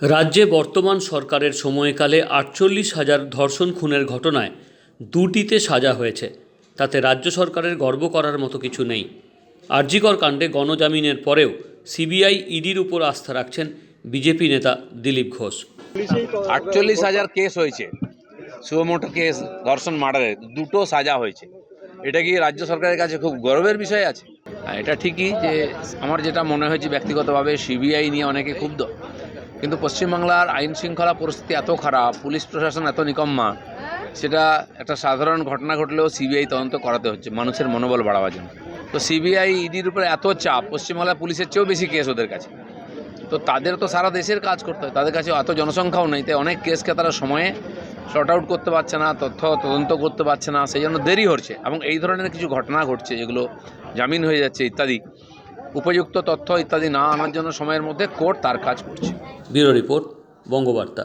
রাজ্যে বর্তমান সরকারের সময়কালে আটচল্লিশ হাজার ধর্ষণ খুনের ঘটনায় দুটিতে সাজা হয়েছে। তাতে রাজ্য সরকারের গর্ব করার মতো কিছু নেই। আরজিকর কাণ্ডে গণজামিনের পরেও সিবিআই ইডির উপর আস্থা রাখছেন বিজেপি নেতা দিলীপ ঘোষ। আটচল্লিশ হাজার কেস হয়েছে। সুমোটো কেস ধর্ষণ মার্ডারের দুটো সাজা হয়েছে। এটা কি রাজ্য সরকারের কাছে খুব গর্বের বিষয় আছে? এটা ঠিকই যে আমার যেটা মনে হয়েছে ব্যক্তিগতভাবে সিবিআই নিয়ে অনেকে ক্ষুব্ধ। কিন্তু পশ্চিমবাংলার আইন শৃঙ্খলা পরিস্থিতি এত খারাপ, পুলিশ প্রশাসন এত নিকম্মা, সেটা একটা সাধারণ ঘটনা ঘটলেও সিবিআই তদন্ত করাতে হচ্ছে, মানুষের মনোবল বাড়াবার জন্য। তো সিবিআই ইডির উপরে এত চাপ পশ্চিমবাংলা পুলিশের চেয়েও বেশি কেস ওদের কাছে। তো তাদের তো সারা দেশের কাজ করতে হয়, তাদের কাছে এত জনসংখ্যাও নেই, তাই অনেক কেসকে তারা সময়ে শর্ট আউট করতে পারছে না, তথ্য তদন্ত করতে পারছে না, সেই জন্য দেরি হচ্ছে। এবং এই ধরনের কিছু ঘটনা ঘটছে, যেগুলো জামিন হয়ে যাচ্ছে ইত্যাদি। উপযুক্ত তথ্য ইত্যাদি না আনার জন্য সময়ের মধ্যে কোর্ট তার কাজ করছে। Bureau report, Bangabarta.